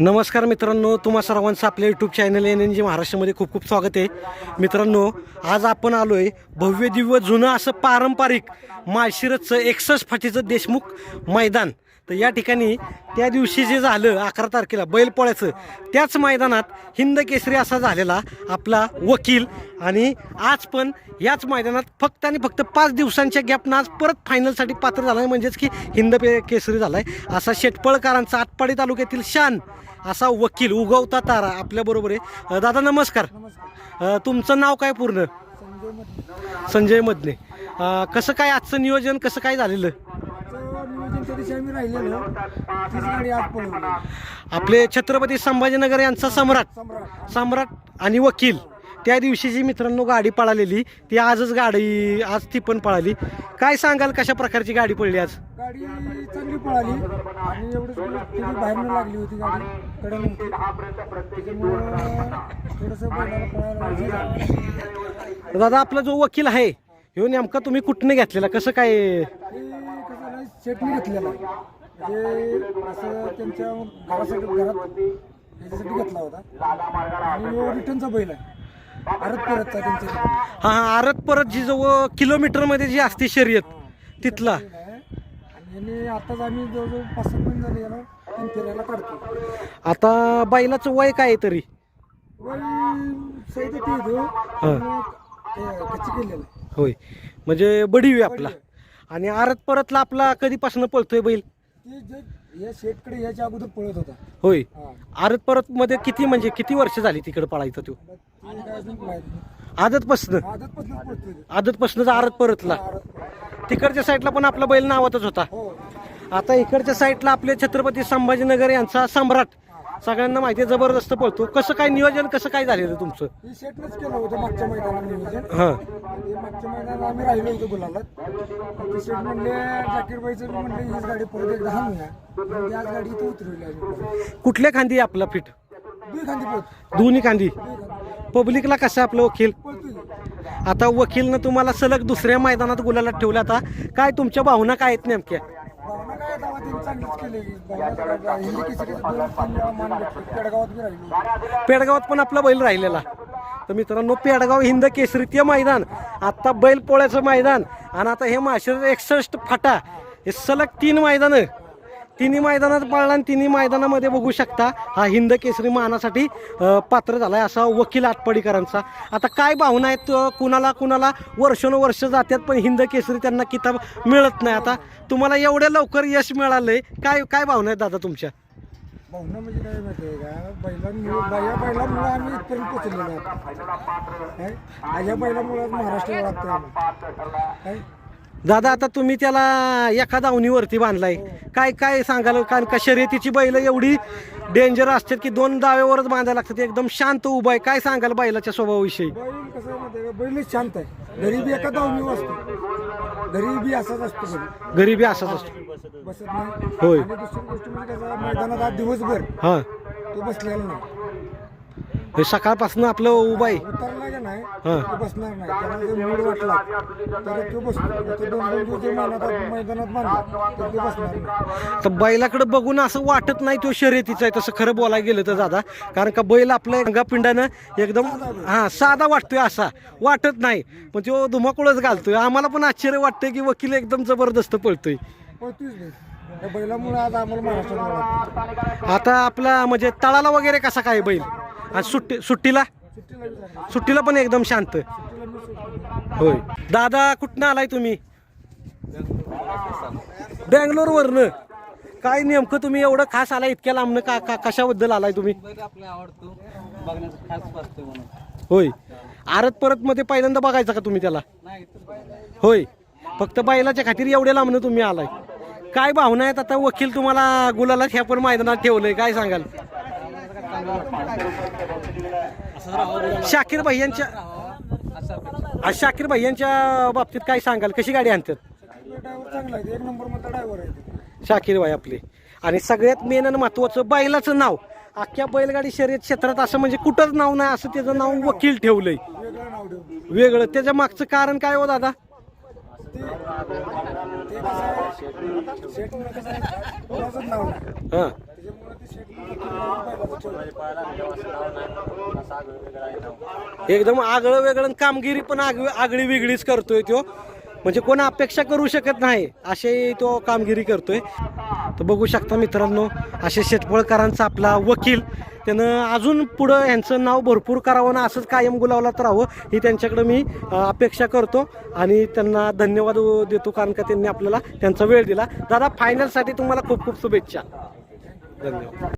नमस्कार मित्रांनो तुम्हा सर्वांचं आपल्या YouTube channel N N G महाराष्ट्रामध्ये खूप खूप स्वागत आहे. मित्रांनो आज आपण आलो आहे भव्य दिव्य जुनं असं पारंपरिक माळशिरसचं एकसष्ट फाटीचं देशमुख मैदान. तर या ठिकाणी त्या दिवशी जे झालं अकरा तारखेला बैलपोळ्याचं त्याच मैदानात हिंद केसरी असा झालेला आपला वकील. आणि आज पण याच मैदानात फक्त आणि फक्त पाच दिवसांच्या गॅपनं आज परत फायनलसाठी पात्र झाला आहे म्हणजेच की हिंद पे केसरी झाला आहे असा शेटपळकरांचा आटपाडी तालुक्यातील शान असा वकील उगवता तारा आपल्याबरोबर आहे. दादा नमस्कार. तुमचं नाव काय पूर्ण? संजय मदने कसं काय आजचं नियोजन? कसं काय झालेलं? त्या दिवशी आम्ही राहिलेलो. तीच गाडी आज पळवली आपले छत्रपती संभाजीनगर यांचा सम्राट सम्राट. सम्राट आणि वकील त्या दिवशी जी मित्रांनो गाडी पळालेली. ती आजच गाडी आज ती पण पळाली. काय सांगाल कशा प्रकारची गाडी पडली आज? गाडी चांगली पळाली. आणि एवढंच बाहेरनं लागली होती गाडी. कडन होती. त्याच्यामुळं थोडंसं बैलाला पळायला झालं. दादा आपला जो वकील आहे ह्यो नेमका तुम्ही कुठनं घेतलेला? कसं काय? ते शेटने घेतलेलं आहे. म्हणजे असं त्यांच्या घरासाठी घरात याच्यासाठी घेतला होता. आणि रिटर्नचा बैल आहे. परत परतचा त्यांच्या हा हा आरत परत जी जवळ किलोमीटरमध्ये जी असते शर्यत तिथला. आणि यांनी आताच आम्ही जवळजवळ पाच सात महिने झाले याला तीन फेऱ्याला काढतो आता बैलाचं वय काय आहे तरी? वय सैद ते कच्ची केलेलं आहे. होय. म्हणजे बडीवी आपला. आणि आरत परतला आपला कधीपासून पळतोय बैल? ते जे या याच्या अगोदर पळत होता. होय. हा. आरत परत मध्ये किती म्हणजे किती वर्ष झाली तिकडे पळायचा तो? आता ते काय अजून माहीत नाही. आदतपासनं? आदतपासून पळतोय तो. आदतपासनंच आरत परतला. तिकडच्या साईडला पण आपला बैल नावातच होता. हो. आता इकडच्या साईडला आपले छत्रपती संभाजीनगर यांचा सम्राट सगळ्यांना माहिती आहे जबरदस्त पळतो. कसं काय नियोजन कसं काय झालेलं तुमचं? हे शेटनेच केलं होतं मागच्या मैदानात नियोजन. हां. मागच्या आम्ही राहिलो होतो गुलालात. ते शेट म्हणले जाकीरबाईचं म्हणले हीच गाडी परत एकदा हाणूया. मग त्याच गाडी इथं उतरवली कुठल्या खांदी आहे आपला फिट दुई खांदी पळत. दोन्ही खांदी? पब्लिकला कसं आपलं वकील? पळतोय आता वकीलनं तुम्हाला सलग दुसऱ्या मैदानात गुलालात ठेवलं आता. काय तुमच्या भावना काय आहेत नेमक्या? चांगलीच केली भावना काय हिंदी केसरीचं दोन तीन वेळा मान भेटले पेडगावात बी राहिलो पेडगावात पण आपला बैल राहिलेला. तर मित्रांनो पेडगाव हिंद केसरीतीय मैदान. आता बैल पोळ्याचं मैदान. आणि आता हे माशेर एकसष्ट फाटा. हे सलग तीन मैदानं. तिन्ही मैदानात पळला आणि तिन्ही मैदानामध्ये बघू शकता हा हिंद केसरी मानासाठी पात्र झाला आहे असा वकील आटपाडीकरांचा. आता काय भावना आहेत कुणाला कुणाला वर्षानुवर्ष जातात पण हिंद केसरी त्यांना किताब मिळत नाही. आता तुम्हाला एवढ्या लवकर यश मिळालंय काय काय भावना आहेत दादा तुमच्या? भावना म्हणजे काय माहिती आहे का? बैलांमुळे या बैलामुळे आम्ही इथपर्यंत पोचलेलो आहोत. काय? या बैलामुळे महाराष्ट्राला महाराष्ट्र आम्ही. काय? दादा आता तुम्ही त्याला एका दावणीवरती बांधलाय. काय काय सांगाल? कारण का शर्यतीची बैल एवढी डेंजर असतात की दोन दाव्यावरच बांधायला लागतात. एकदम शांत उभा आहे. काय सांगाल बैलाच्या स्वभावाविषयी? बैल कसं आहे माहिती आहे का? बैलच शांत आहे. घरी बी एका दावणी असतो. घरी बी असाच असतो बैल. गरीबी असाच असतो. बसत नाही. होय. आणि दुसरी गोष्ट म्हणजे कसं मैदानात आज दिवसभर हा. तो बसलेला नाही. हे सकाळपासून आपलं उभा आहे उतरला का नाही? हा. तो बसणार नाही. त्याला जर मूड वाटला. तर तो बसतो. तो दोन दोन दिवस जर मैदानात तर तो बसणार नाही. तर बैलाकडे बघून असं वाटत नाही तो शर्यतीचा आहे. तसं खरं बोलायला गेलं तर दादा. कारण का बैल आपल्या अंगापिंडानं एकदम हा साधा वाटतोय असा. वाटत नाही. पण तो धुमाकुळच घालतोय. आम्हाला पण आश्चर्य वाटतंय की वकील एकदम जबरदस्त पळतोय. पळतोयच नाही त्या बैलामुळे आज आम्हाला महाराष्ट्रात मिळालं. आता आपला म्हणजे तळाला वगैरे कसा काय बैल? आणि सुट्टी सुट्टीला? सुट्टीला पण एकदम शांत. होय. दादा कुठनं आलाय तुम्ही? बँगलोर वरनं काय नेमकं तुम्ही एवढं खास आलाय इतक्या लांबनं का का- कशाबद्दल आलाय तुम्ही? होय. आरत परत मध्ये पहिल्यांदा बघायचा का तुम्ही त्याला? होय. फक्त बैलाच्या खातीर एवढ्या लांबनं तुम्ही आलाय. काय भावना आहेत आता? वकील तुम्हाला गुलाला ह्या पण मैदानात ठेवलंय. काय सांगाल? शाकीर असं अपेक्षा आज शाकीर भाईयांच्या बाबतीत काय सांगाल? कशी गाडी आणतात? एक नंबर ड्रायव्हर आहे. शाकीर भाई आपले. आणि सगळ्यात मेन आणि महत्वाचं बैलाचं नाव. अख्ख्या बैलगाडी शर्यत क्षेत्रात असं म्हणजे कुठंच नाव नाही असं त्याचं नाव वकील ठेवलंय. वेगळं. नाव ठेवून वेगळं त्याच्या मागचं कारण काय हो दादा? ते ते कसं आहे? शेट कसं आहे? कोणाचंच नाव नाही. हां. एकदम आगळं वेगळं आणि कामगिरी पण आग आगळी वेगळीच करतोय तो. म्हणजे कोण अपेक्षा करू शकत नाही असे तो कामगिरी करतोय. तर बघू शकता मित्रांनो असे शेटपळकरांचा आपला वकील त्यानं अजून पुढं यांचं नाव भरपूर करावं ना असंच कायम गुलावलात राहावं ही त्यांच्याकडं मी अपेक्षा करतो. आणि त्यांना धन्यवाद देतो कारण का त्यांनी आपल्याला त्यांचा वेळ दिला. दादा फायनलसाठी तुम्हाला खूप खूप शुभेच्छा. धन्यवाद.